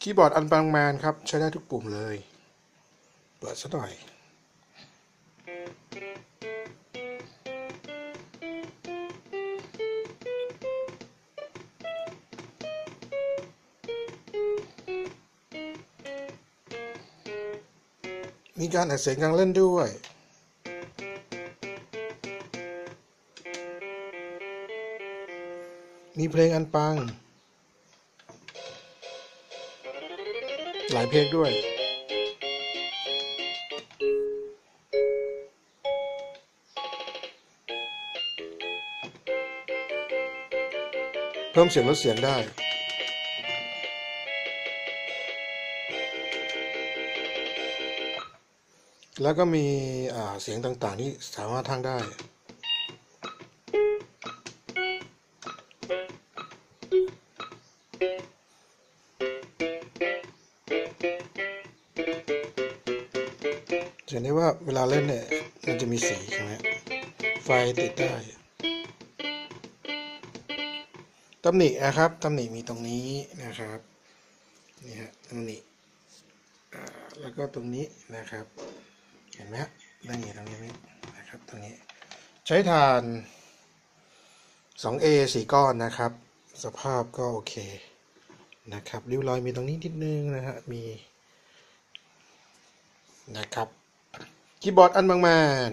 คีย์บอร์ดอันบางแมนครับ ใช้ได้ทุกปุ่มเลย เปิดซะหน่อย มีการอัดเสียงกลางเล่นด้วยมีเพลงอันปัง หลายเพลงด้วยเพิ่มเสียงลดเสียงได้ แล้วก็มีเสียงต่างๆที่สามารถทั้งได้ จะเห็นได้ว่าเวลาเล่นเนี่ย มันจะมีสีใช่ไหมไฟติดได้ตำหนินะครับตำหนิมีตรงนี้นะครับนี่ฮะตำหนิแล้วก็ตรงนี้นะครับ เห็นไหมฮะตรงนี้ตรงนี้นะครับตรงนี้ ใช้ฐาน 2A สี่ก้อนนะครับ สภาพก็โอเคนะครับริ้วรอยมีตรงนี้นิดนึงนะฮะมีนะครับ คีย์บอร์ดอันบางแมน